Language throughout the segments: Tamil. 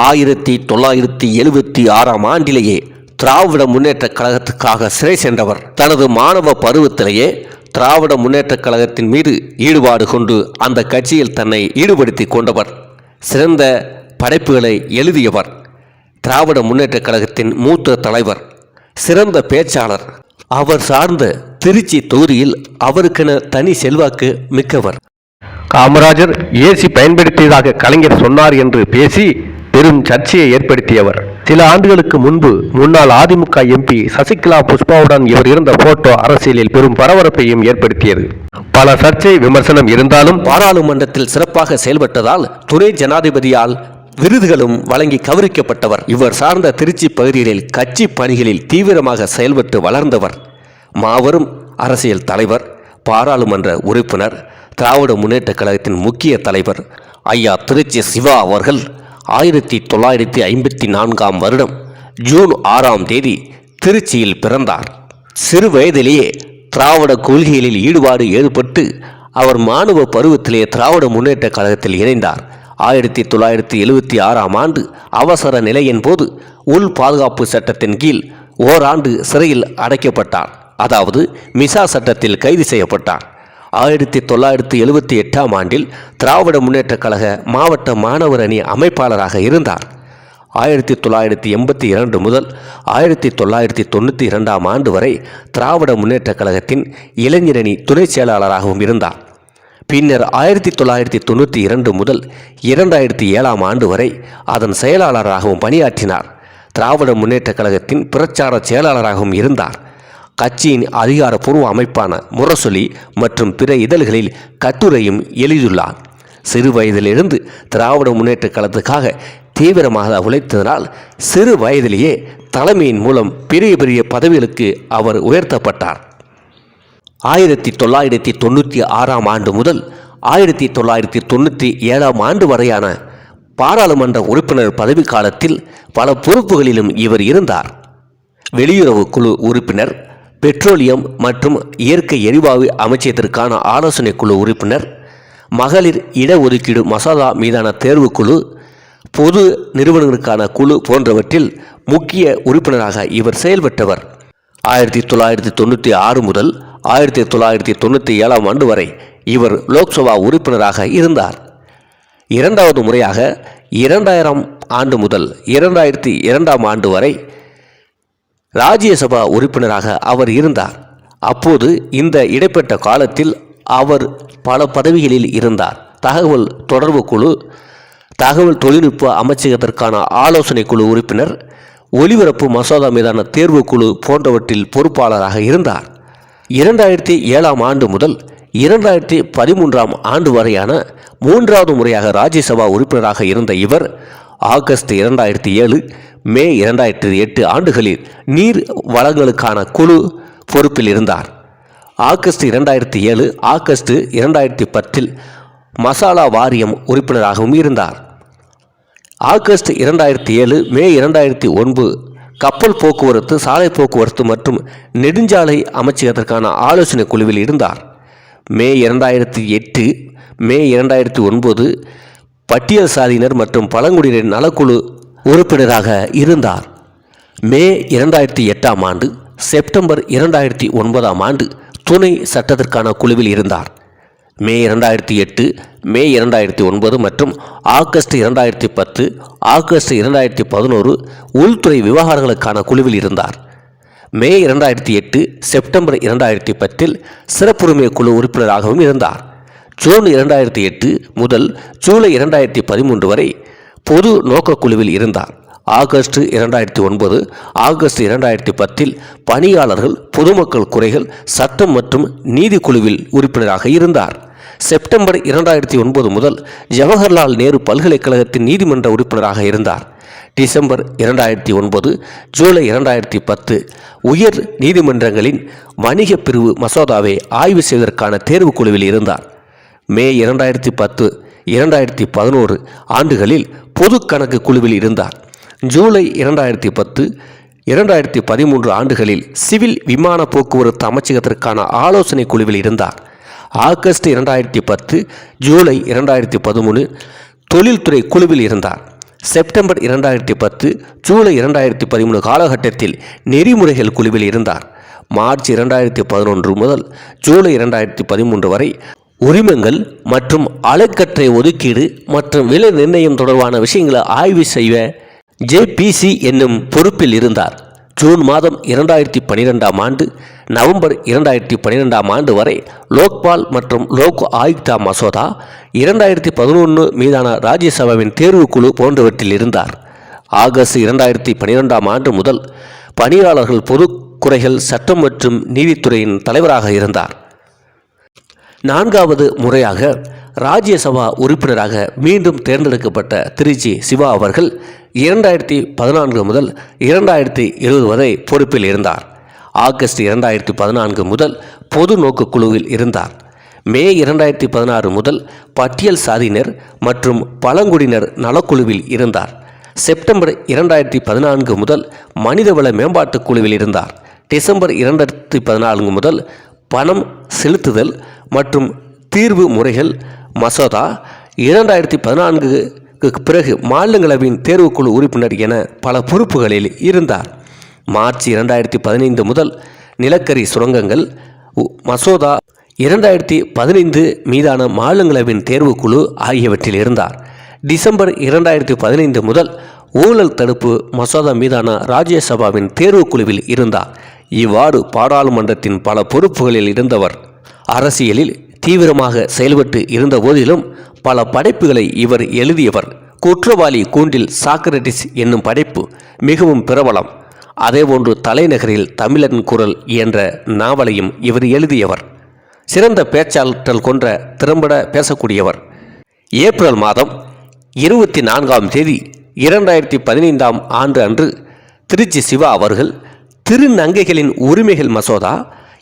ஆயிரத்தி தொள்ளாயிரத்தி எழுபத்தி ஆறாம் ஆண்டிலேயே திராவிட முன்னேற்றக் கழகத்துக்காக சிறை சென்றவர். தனது மாணவ பருவத்திலேயே திராவிட முன்னேற்றக் கழகத்தின் மீது ஈடுபாடு கொண்டு அந்த கட்சியில் தன்னை ஈடுபடுத்தி கொண்டவர். சிறந்த படைப்புகளை எழுதியவர். திராவிட முன்னேற்றக் கழகத்தின் மூத்த தலைவர். சிறந்த பேச்சாளர். அவர் சார்ந்த திருச்சி தொகுதியில் அவருக்கென தனி செல்வாக்கு மிக்கவர். காமராஜர் ஏசி பயன்படுத்தியதாக கலைஞர் சொன்னார் என்று பேசி பெரும் சர்ச்சையை ஏற்படுத்தியவர். சில ஆண்டுகளுக்கு முன்பு முன்னாள் அதிமுக எம்பி சசிகலா புஷ்பாவுடன் இவர் இருந்த போட்டோ அரசியலில் பெரும் பரபரப்பையும் ஏற்படுத்தியது. பல சர்ச்சை விமர்சனம் இருந்தாலும் பாராளுமன்றத்தில் சிறப்பாக செயல்பட்டதால் துணை ஜனாதிபதியால் விருதுகளும் வழங்கி கௌரவிக்கப்பட்டவர் இவர் சார்ந்த திருச்சி பகுதிகளில் கட்சி பணிகளில் தீவிரமாக செயல்பட்டு வளர்ந்தவர். மாபெரும் அரசியல் தலைவர் பாராளுமன்ற உறுப்பினர் திராவிட முன்னேற்ற கழகத்தின் முக்கிய தலைவர் ஐயா திருச்சி சிவா அவர்கள் ஆயிரத்தி தொள்ளாயிரத்தி ஐம்பத்தி நான்காம் வருடம் ஜூன் ஆறாம் தேதி திருச்சியில் பிறந்தார். சிறு வயதிலேயே திராவிட கொள்கைகளில் ஈடுபாடு ஏற்பட்டு அவர் மாணவ பருவத்திலே திராவிட முன்னேற்றக் கழகத்தில் இணைந்தார். ஆயிரத்தி தொள்ளாயிரத்தி எழுபத்தி ஆறாம் ஆண்டு அவசர நிலையின் போது உள் பாதுகாப்பு சட்டத்தின் கீழ் ஓராண்டு சிறையில் அடைக்கப்பட்டார். அதாவது மிசா சட்டத்தில் கைது செய்யப்பட்டார். ஆயிரத்தி தொள்ளாயிரத்தி எழுபத்தி எட்டாம் ஆண்டில் திராவிட முன்னேற்றக் கழக மாவட்ட மாணவர் அணி அமைப்பாளராக இருந்தார். ஆயிரத்தி தொள்ளாயிரத்தி எண்பத்தி இரண்டு முதல் ஆயிரத்தி தொள்ளாயிரத்தி தொண்ணூற்றி இரண்டாம் ஆண்டு வரை திராவிட முன்னேற்றக் கழகத்தின் இளைஞரணி துணை செயலாளராகவும் இருந்தார். பின்னர் ஆயிரத்தி தொள்ளாயிரத்தி தொண்ணூற்றி இரண்டு முதல் இரண்டாயிரத்தி ஏழாம் ஆண்டு வரை அதன் செயலாளராகவும் பணியாற்றினார். திராவிட முன்னேற்றக் கழகத்தின் பிரச்சார செயலாளராகவும் இருந்தார். கட்சியின் அதிகாரப்பூர்வ அமைப்பான முரசொலி மற்றும் பிற இதழ்களில் கட்டுரையும் எழுதியுள்ளார். சிறு வயதிலிருந்து திராவிட முன்னேற்ற கழகத்துக்காக தீவிரமாக உழைத்ததனால் சிறு வயதிலேயே தலைமையின் மூலம் பெரிய பெரிய பதவிகளுக்கு அவர் உயர்த்தப்பட்டார். ஆயிரத்தி தொள்ளாயிரத்தி தொண்ணூற்றி ஆறாம் ஆண்டு முதல் ஆயிரத்தி தொள்ளாயிரத்தி தொண்ணூற்றி ஏழாம் ஆண்டு வரையான பாராளுமன்ற உறுப்பினர் பதவி காலத்தில் பல பொறுப்புகளிலும் இவர் இருந்தார். வெளியுறவு குழு உறுப்பினர் பெட்ரோலியம் மற்றும் இயற்கை எரிவாயு அமைச்சகத்திற்கான ஆலோசனை குழு உறுப்பினர் மகளிர் இடஒதுக்கீடு மசோதா மீதான தேர்வுக்குழு பொது நிறுவனங்களுக்கான குழு போன்றவற்றில் முக்கிய உறுப்பினராக இவர் செயல்பட்டவர். ஆயிரத்தி தொள்ளாயிரத்தி தொண்ணூற்றி ஆறு முதல் ஆயிரத்தி தொள்ளாயிரத்தி தொண்ணூற்றி ஏழாம் ஆண்டு வரை இவர் லோக்சபா உறுப்பினராக இருந்தார். இரண்டாவது முறையாக இரண்டாயிரம் ஆண்டு முதல் இரண்டாயிரத்தி இரண்டாம் ஆண்டு வரை ராஜ்யசபா உறுப்பினராக அவர் இருந்தார். அப்போது இந்த இடைப்பட்ட காலத்தில் அவர் பல பதவிகளில் இருந்தார். தகவல் தொடர்பு குழு தகவல் தொழில்நுட்ப அமைச்சகத்திற்கான ஆலோசனை குழு உறுப்பினர் ஒலிபரப்பு மசோதா மீதான தேர்வு குழு போன்றவற்றில் பொறுப்பாளராக இருந்தார். இரண்டாயிரத்தி ஏழாம் ஆண்டு முதல் இரண்டாயிரத்தி பதிமூன்றாம் ஆண்டு வரையான மூன்றாவது முறையாக ராஜ்யசபா உறுப்பினராக இருந்த இவர் ஆகஸ்ட் இரண்டாயிரத்தி ஏழு மே இரண்டாயிரத்தி எட்டு ஆண்டுகளில் நீர் வளங்களுக்கான குழு பொறுப்பில் இருந்தார். ஆகஸ்ட் இரண்டாயிரத்தி ஏழு ஆகஸ்ட் இரண்டாயிரத்தி பத்தில் மசாலா வாரியம் உறுப்பினராகவும் இருந்தார். ஆகஸ்ட் இரண்டாயிரத்தி ஏழு மே இரண்டாயிரத்தி ஒன்பது கப்பல் போக்குவரத்து சாலை போக்குவரத்து மற்றும் நெடுஞ்சாலை அமைச்சகத்திற்கான ஆலோசனை குழுவில் இருந்தார். மே இரண்டாயிரத்தி எட்டு மே இரண்டாயிரத்தி ஒன்பது பட்டியல் சாதியினர் மற்றும் பழங்குடியினர் நலக்குழு உறுப்பினராக இருந்தார். மே இரண்டாயிரத்தி எட்டாம் ஆண்டு செப்டம்பர் இரண்டாயிரத்தி ஒன்பதாம் ஆண்டு துணை சட்டத்திற்கான குழுவில் இருந்தார். மே இரண்டாயிரத்தி எட்டு மே இரண்டாயிரத்தி ஒன்பது மற்றும் ஆகஸ்ட் இரண்டாயிரத்தி பத்து ஆகஸ்ட் இரண்டாயிரத்தி பதினோரு உள்துறை விவகாரங்களுக்கான குழுவில் இருந்தார். மே இரண்டாயிரத்தி எட்டு செப்டம்பர் இரண்டாயிரத்தி பத்தில் சிறப்புரிமை குழு உறுப்பினராகவும் இருந்தார். ஜூன் இரண்டாயிரத்தி எட்டு முதல் ஜூலை இரண்டாயிரத்தி பதிமூன்று வரை பொது நோக்கக்குழுவில் இருந்தார். ஆகஸ்ட் இரண்டாயிரத்தி ஒன்பது ஆகஸ்ட் இரண்டாயிரத்தி பத்தில் பணியாளர்கள் பொதுமக்கள் குறைகள் சட்டம் மற்றும் நீதிக்குழுவில் உறுப்பினராக இருந்தார். செப்டம்பர் இரண்டாயிரத்தி ஒன்பது முதல் ஜவஹர்லால் நேரு பல்கலைக்கழகத்தின் நீதிமன்ற உறுப்பினராக இருந்தார். டிசம்பர் இரண்டாயிரத்தி ஒன்பது ஜூலை இரண்டாயிரத்தி பத்து உயர் நீதிமன்றங்களின் வணிக பிரிவு மசோதாவை ஆய்வு செய்வதற்கான தேர்வுக் குழுவில் இருந்தார். மே இரண்டாயிரத்தி பத்து இரண்டாயிரத்தி பதினோரு ஆண்டுகளில் பொது கணக்கு குழுவில் இருந்தார். ஜூலை இரண்டாயிரத்தி பத்து இரண்டாயிரத்தி பதிமூன்று ஆண்டுகளில் சிவில் விமான போக்குவரத்து அமைச்சகத்திற்கான ஆலோசனை குழுவில் இருந்தார். ஆகஸ்ட் இரண்டாயிரத்தி பத்து ஜூலை இரண்டாயிரத்தி பதிமூணு தொழில்துறை குழுவில் இருந்தார். செப்டம்பர் இரண்டாயிரத்தி பத்து ஜூலை இரண்டாயிரத்தி பதிமூணு காலகட்டத்தில் நெறிமுறைகள் குழுவில் இருந்தார். மார்ச் இரண்டாயிரத்தி பதினொன்று முதல் ஜூலை இரண்டாயிரத்தி பதிமூன்று வரை உரிமங்கள் மற்றும் அலைக்கற்றை ஒதுக்கீடு மற்றும் விலை நிர்ணயம் தொடர்பான விஷயங்களை ஆய்வு செய்ய ஜேபிசி என்னும் பொறுப்பில் இருந்தார். ஜூன் மாதம் இரண்டாயிரத்தி பனிரெண்டாம் ஆண்டு நவம்பர் இரண்டாயிரத்தி பன்னிரெண்டாம் ஆண்டு வரை லோக்பால் மற்றும் லோக் ஆயுக்தா மசோதா இரண்டாயிரத்தி பதினொன்று மீதான ராஜ்யசபாவின் தேர்வுக்குழு போன்றவற்றில் இருந்தார். ஆகஸ்ட் இரண்டாயிரத்தி பன்னிரெண்டாம் ஆண்டு முதல் பணியாளர்கள் பொது குறைகள் சட்டம் மற்றும் நீதித்துறையின் தலைவராக இருந்தார். நான்காவது முறையாக ராஜ்யசபா உறுப்பினராக மீண்டும் தேர்ந்தெடுக்கப்பட்ட திருச்சி சிவா அவர்கள் இரண்டாயிரத்தி பதினான்கு முதல் இரண்டாயிரத்தி இருபது வரை பொறுப்பில் இருந்தார். ஆகஸ்ட் இரண்டாயிரத்தி பதினான்கு முதல் பொது நோக்கு குழுவில் இருந்தார். மே இரண்டாயிரத்தி பதினாறு முதல் பட்டியல் சாதியினர் மற்றும் பழங்குடியினர் நலக்குழுவில் இருந்தார். செப்டம்பர் இரண்டாயிரத்தி பதினான்கு முதல் மனிதவள மேம்பாட்டுக் குழுவில் இருந்தார். டிசம்பர் இரண்டாயிரத்தி பதினான்கு முதல் பணம் செலுத்துதல் மற்றும் தீர்வு முறைகள் மசோதா இரண்டாயிரத்தி பதினான்குக்கு பிறகு மாநிலங்களவையின் தேர்வுக்குழு உறுப்பினர் என பல பொறுப்புகளில் இருந்தார். மார்ச் இரண்டாயிரத்தி பதினைந்து முதல் நிலக்கரி சுரங்கங்கள் உ- மசோதா இரண்டாயிரத்தி பதினைந்து மீதான மாநிலங்களவையின் தேர்வுக்குழு ஆகியவற்றில் இருந்தார். டிசம்பர் இரண்டாயிரத்தி பதினைந்து முதல் ஊழல் தடுப்பு மசோதா மீதான ராஜ்யசபாவின் தேர்வுக்குழுவில் இருந்தார். இவ்வாறு பாராளுமன்றத்தின் பல பொறுப்புகளில் இருந்தவர் அரசியலில் தீவிரமாக செயல்பட்டு இருந்த போதிலும் பல படைப்புகளை இவர் எழுதியவர். குற்றவாளி கூண்டில் சாக்ரட்டிஸ் என்னும் படைப்பு மிகவும் பிரபலம். அதேபோன்று தலைநகரில் தமிழன் குரல் என்ற நாவலையும் இவர் எழுதியவர். சிறந்த பேச்சாற்றல் கொன்ற திறம்பட பேசக்கூடியவர். ஏப்ரல் மாதம் இருபத்தி நான்காம் தேதி இரண்டாயிரத்தி பதினைந்தாம் ஆண்டு அன்று திருச்சி சிவா அவர்கள் திருநங்கைகளின் உரிமைகள் மசோதா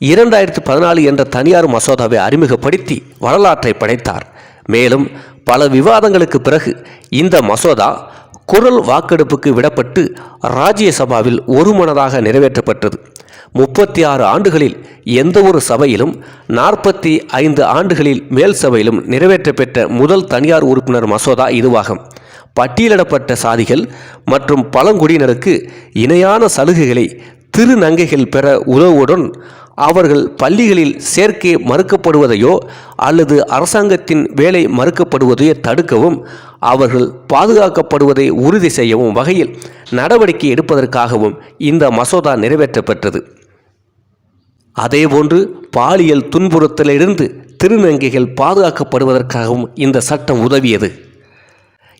இரண்டாயிரத்து பதினாலு என்ற தனியார் மசோதாவை அறிமுகப்படுத்தி வரலாற்றை படைத்தார். மேலும் பல விவாதங்களுக்கு பிறகு இந்த மசோதா குரல் வாக்கெடுப்புக்கு விடப்பட்டு ராஜ்யசபாவில் ஒருமனதாக நிறைவேற்றப்பட்டது. முப்பத்தி ஆறு ஆண்டுகளில் எந்த ஒரு சபையிலும் நாற்பத்தி ஐந்து ஆண்டுகளில் மேல் சபையிலும் நிறைவேற்றப்பெற்ற முதல் தனியார் உறுப்பினர் மசோதா இதுவாகும். பட்டியலிடப்பட்ட சாதிகள் மற்றும் பழங்குடியினருக்கு இணையான சலுகைகளை திருநங்கைகள் பெற உதவுடன் அவர்கள் பள்ளிகளில் சேர்க்கை மறுக்கப்படுவதையோ அல்லது அரசாங்கத்தின் வேலை மறுக்கப்படுவதையோ தடுக்கவும் அவர்கள் பாதுகாக்கப்படுவதை உறுதி செய்யவும் வகையில் நடவடிக்கை எடுப்பதற்காகவும் இந்த மசோதா நிறைவேற்றப்பெற்றது. அதேபோன்று பாலியல் துன்புறுத்தலிலிருந்து திருநங்கைகள் பாதுகாக்கப்படுவதற்காகவும் இந்த சட்டம் உதவியது.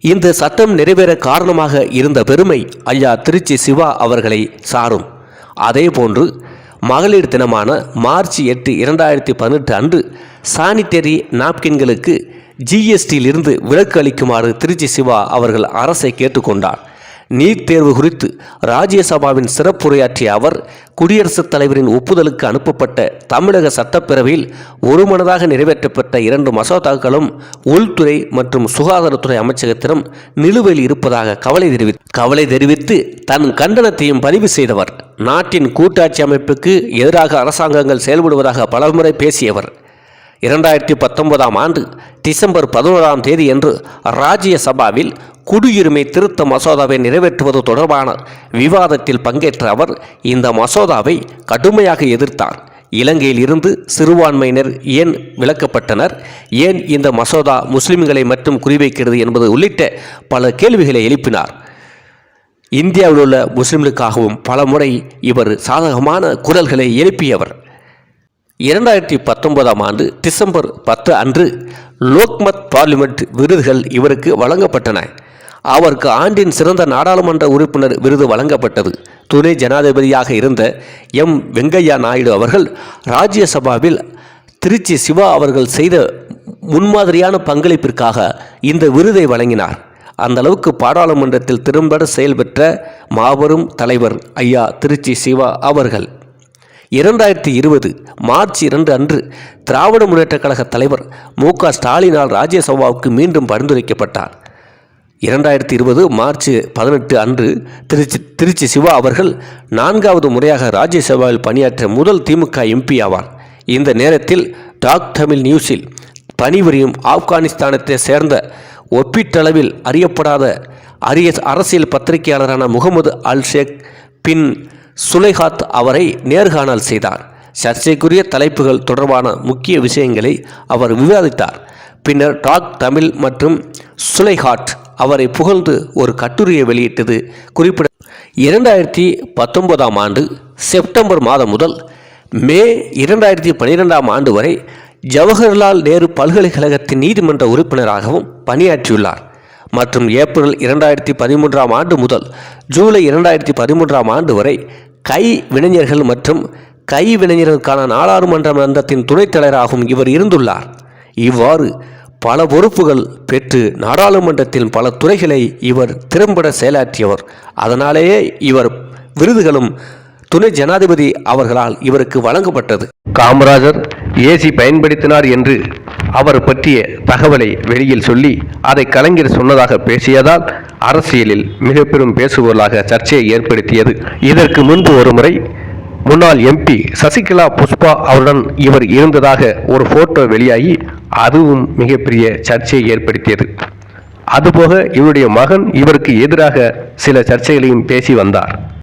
இந்த சட்டம் நிறைவேற காரணமாக இருந்த பெருமை ஐயா திருச்சி சிவா அவர்களை சாரும். அதேபோன்று மகளிர் தினமான மார்ச் எட்டு இரண்டாயிரத்தி பதினெட்டு அன்று சானிட்டரி நாப்கின்களுக்கு ஜிஎஸ்டியிலிருந்து விலக்கு அளிக்குமாறு திருச்சி சிவா அவர்கள் அரசை கேட்டுக்கொண்டார். நீட் தேர்வு குறித்து ராஜ்யசபாவின் சிறப்புரையாற்றிய அவர் குடியரசுத் தலைவரின் ஒப்புதலுக்கு அனுப்பப்பட்ட தமிழக சட்டப்பேரவையில் ஒருமனதாக நிறைவேற்றப்பட்ட இரண்டு மசோதாக்களும் உள்துறை மற்றும் சுகாதாரத்துறை அமைச்சகத்திடம் நிலுவையில் இருப்பதாக கவலை தெரிவி கவலை தெரிவித்து தன் கண்டனத்தையும் பதிவு செய்தவர். நாட்டின் கூட்டாட்சி அமைப்புக்கு எதிராக அரசாங்கங்கள் செயல்படுவதாக பலமுறை பேசியவர். இரண்டாயிரத்தி பத்தொன்பதாம் ஆண்டு டிசம்பர் பதினோராம் தேதியன்று ராஜ்யசபாவில் குடியுரிமை திருத்த மசோதாவை நிறைவேற்றுவது தொடர்பான விவாதத்தில் பங்கேற்ற அவர் இந்த மசோதாவை கடுமையாக எதிர்த்தார். இலங்கையில் இருந்து சிறுபான்மையினர் ஏன் விலக்கப்பட்டனர்? ஏன் இந்த மசோதா முஸ்லிம்களை மட்டும் குறிவைக்கிறது என்பது உள்ளிட்ட பல கேள்விகளை எழுப்பினார். இந்தியாவில் உள்ள முஸ்லிம்களுக்காகவும் பல முறை இவர் சாதகமான குரல்களை எழுப்பியவர். இரண்டாயிரத்தி பத்தொன்பதாம் ஆண்டு டிசம்பர் பத்து அன்று லோக்மத் பார்லிமெண்ட் விருதுகள் இவருக்கு வழங்கப்பட்டன. அவருக்கு ஆண்டின் சிறந்த நாடாளுமன்ற உறுப்பினர் விருது வழங்கப்பட்டது. துணை ஜனாதிபதியாக இருந்த எம். வெங்கையா நாயுடு அவர்கள் ராஜ்யசபாவில் திருச்சி சிவா அவர்கள் செய்த முன்மாதிரியான பங்களிப்பிற்காக இந்த விருதை வழங்கினார். அந்த அளவுக்கு பாராளுமன்றத்தில் திறம்பட செயல்பெற்ற மாபெரும் தலைவர் ஐயா திருச்சி சிவா அவர்கள். இரண்டாயிரத்தி இருபது மார்ச் இரண்டு அன்று திராவிட முன்னேற்றக் கழக தலைவர் மு க ஸ்டாலினால் ராஜ்யசபாவுக்கு மீண்டும் பரிந்துரைக்கப்பட்டார். இரண்டாயிரத்தி இருபது மார்ச் பதினெட்டு அன்று திருச்சி திருச்சி சிவா அவர்கள் நான்காவது முறையாக ராஜ்யசபாவில் பணியாற்ற முதல் திமுக எம்பி ஆவார். இந்த நேரத்தில் டாக் தமிழ் நியூஸில் பணிபுரியும் ஆப்கானிஸ்தானத்தை சேர்ந்த ஒப்பீட்டளவில் அறியப்படாத அரிய அரசியல் பத்திரிகையாளரான முகமது அல் ஷேக் பின் சுலைஹாத் அவரை நேர்காணல் செய்தார். சர்ச்சைக்குரிய தலைப்புகள் தொடர்பான முக்கிய விஷயங்களை அவர் விவாதித்தார். பின்னர் டாக் தமிழ் மற்றும் சுலைஹாட் அவரை புகழ்ந்து ஒரு கட்டுரையை வெளியிட்டது குறிப்பிட இரண்டாயிரத்தி பத்தொன்பதாம் ஆண்டு செப்டம்பர் மாதம் முதல் மே இரண்டாயிரத்தி பன்னிரெண்டாம் ஆண்டு வரை ஜவஹர்லால் நேரு பல்கலைக்கழகத்தின் நீதிமன்ற உறுப்பினராகவும் பணியாற்றியுள்ளார். மற்றும் ஏப்ரல் இரண்டாயிரத்தி பதிமூன்றாம் ஆண்டு முதல் ஜூலை இரண்டாயிரத்தி பதிமூன்றாம் ஆண்டு வரை கை வினைஞர்கள் மற்றும் கைவினைஞர்களுக்கான நாடாளுமன்ற மன்றத்தின் துணைத் தலைவராகவும் இவர் இருந்துள்ளார். இவ்வாறு பல பொறுப்புகள் பெற்று நாடாளுமன்றத்தில் பல துறைகளை இவர் திறம்பட செயலாற்றியவர். அதனாலேயே இவர் விருதுகளும் துணை ஜனாதிபதி அவர்களால் இவருக்கு வழங்கப்பட்டது. காமராஜர் ஏசி பயன்படுத்தினார் என்று அவர் பற்றிய தகவலை வெளியில் சொல்லி அதை கலைஞர் சொன்னதாக பேசியதால் அரசியலில் மிக பெரும் பேசுபொருளாக சர்ச்சையை ஏற்படுத்தியது. இதற்கு முன்பு ஒருமுறை முன்னாள் எம்பி சசிகலா புஷ்பா அவருடன் இவர் இருந்ததாக ஒரு போட்டோ வெளியாகி அதுவும் மிகப்பெரிய சர்ச்சையை ஏற்படுத்தியது. அதுபோக இவருடைய மகன் இவருக்கு எதிராக சில சர்ச்சைகளையும் பேசி வந்தார்.